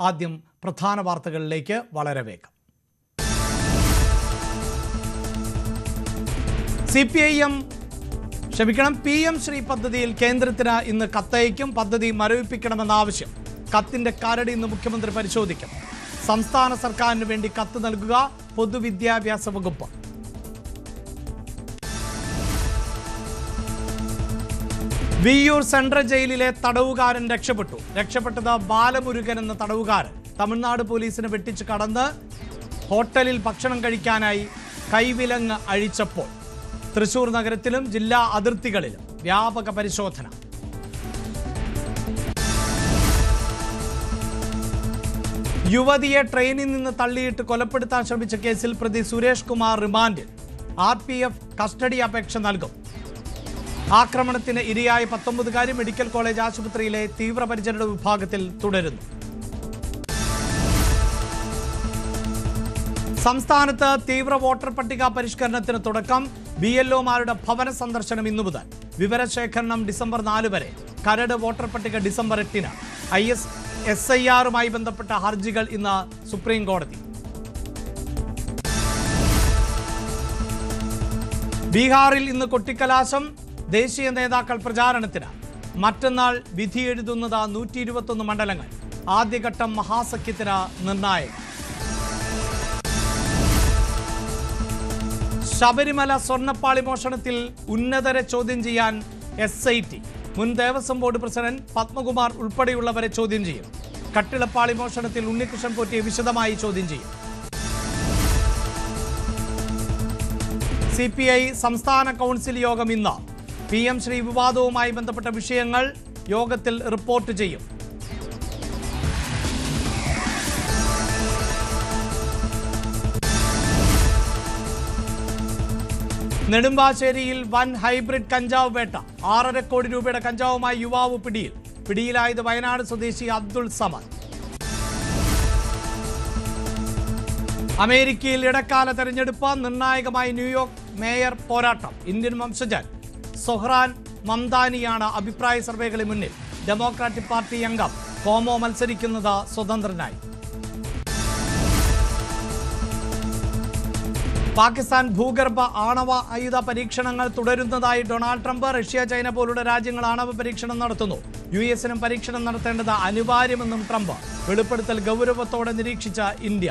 ആദ്യം പ്രധാന വാർത്തകളിലേക്ക് വളരെ വേഗം സി പി ഐ എം ക്ഷമിക്കണം പി എം ശ്രീ പദ്ധതിയിൽ കേന്ദ്രത്തിന് ഇന്ന് കത്തയക്കും പദ്ധതി മരവിപ്പിക്കണമെന്ന ആവശ്യം. കത്തിന്റെ കരട് ഇന്ന് മുഖ്യമന്ത്രി പരിശോധിക്കും. സംസ്ഥാന സർക്കാരിന് വേണ്ടി കത്ത് നൽകുക പൊതുവിദ്യാഭ്യാസ വകുപ്പ്. വിയ്യൂർ സെൻട്രൽ ജയിലിലെ തടവുകാരൻ രക്ഷപ്പെട്ടു. രക്ഷപ്പെട്ടത് ബാലമുരുകൻ എന്ന തടവുകാരൻ. തമിഴ്നാട് പോലീസിനെ വെട്ടിച്ച് കടന്ന് ഹോട്ടലിൽ ഭക്ഷണം കഴിക്കാനായി കൈവിലങ്ങ് അഴിച്ചപ്പോൾ. തൃശൂർ നഗരത്തിലും ജില്ലാ അതിർത്തികളിലും വ്യാപക പരിശോധന. യുവതിയെ ട്രെയിനിൽ നിന്ന് തള്ളിയിട്ട് കൊലപ്പെടുത്താൻ ശ്രമിച്ച കേസിൽ പ്രതി സുരേഷ് കുമാർ റിമാൻഡിൽ. ആർ കസ്റ്റഡി അപേക്ഷ നൽകും. ആക്രമണത്തിന് ഇരയായ പത്തൊമ്പതുകാരി മെഡിക്കൽ കോളേജ് ആശുപത്രിയിലെ തീവ്രപരിചരണ വിഭാഗത്തിൽ തുടരുന്നു. സംസ്ഥാനത്ത് തീവ്ര വോട്ടർ പട്ടിക പരിഷ്കരണത്തിന് തുടക്കം ബി എൽ ഒമാരുടെ ഭവന സന്ദർശനം ഇന്നു മുതൽ. വിവരശേഖരണം ഡിസംബർ നാല് വരെ. കരട് വോട്ടർ പട്ടിക ഡിസംബർ എട്ടിന്. ഐ എസ് എസ് ഐ ആറുമായി ബന്ധപ്പെട്ട ഹർജികൾ ഇന്ന് സുപ്രീം കോടതി. ബീഹാറിൽ ഇന്ന് കൊട്ടിക്കലാശം ദേശീയ നേതാക്കൾ പ്രചാരണത്തിന് മറ്റന്നാൾ വിധി എഴുതുന്നത് നൂറ്റി ഇരുപത്തൊന്ന് മണ്ഡലങ്ങൾ. ആദ്യഘട്ടം മഹാസഖ്യത്തിന് നിർണായകം ശബരിമല സ്വർണപ്പാളി മോഷണത്തിൽ ഉന്നതരെ ചോദ്യം ചെയ്യാൻ എസ് ഐ ടി മുൻ ദേവസ്വം ബോർഡ് പ്രസിഡന്റ് പത്മകുമാർ ഉൾപ്പെടെയുള്ളവരെ ചോദ്യം ചെയ്യും. കട്ടിളപ്പാളി മോഷണത്തിൽ ഉണ്ണികൃഷ്ണൻ പോറ്റിയെ വിശദമായി ചോദ്യം ചെയ്യും. സി പി ഐ സംസ്ഥാന കൗൺസിൽ യോഗം ഇന്ന്. പി എം ശ്രീ വിവാദവുമായി ബന്ധപ്പെട്ട വിഷയങ്ങൾ യോഗത്തിൽ റിപ്പോർട്ട് ചെയ്യും. നെടുമ്പാശ്ശേരിയിൽ വൻ ഹൈബ്രിഡ് കഞ്ചാവ് വേട്ട. ആറര കോടി രൂപയുടെ കഞ്ചാവുമായി യുവാവ് പിടിയിൽ. പിടിയിലായത് വയനാട് സ്വദേശി അബ്ദുൾ സമദ്. അമേരിക്കയിൽ ഇടക്കാല തെരഞ്ഞെടുപ്പ് നിർണായകമായി ന്യൂയോർക്ക് മേയർ പോരാട്ടം. ഇന്ത്യൻ വംശജൻ സൊഹ്റാൻ മംദാനിയാണ് അഭിപ്രായ സർവേകളിൽ മുന്നിൽ. ഡെമോക്രാറ്റിക് പാർട്ടി അംഗം കോമോ മത്സരിക്കുന്നത് സ്വതന്ത്രനായി. പാകിസ്ഥാൻ ഭൂഗർഭ ആണവ ആയുധ പരീക്ഷണങ്ങൾ തുടരുന്നതായി ഡൊണാൾഡ് ട്രംപ് റഷ്യ ചൈന പോലുള്ള രാജ്യങ്ങൾ ആണവ പരീക്ഷണം നടത്തുന്നു. യു എസിനും പരീക്ഷണം നടത്തേണ്ടത് അനിവാര്യമെന്നും ട്രംപ് വെളിപ്പെടുത്തൽ ഗൗരവത്തോടെ നിരീക്ഷിച്ച ഇന്ത്യ.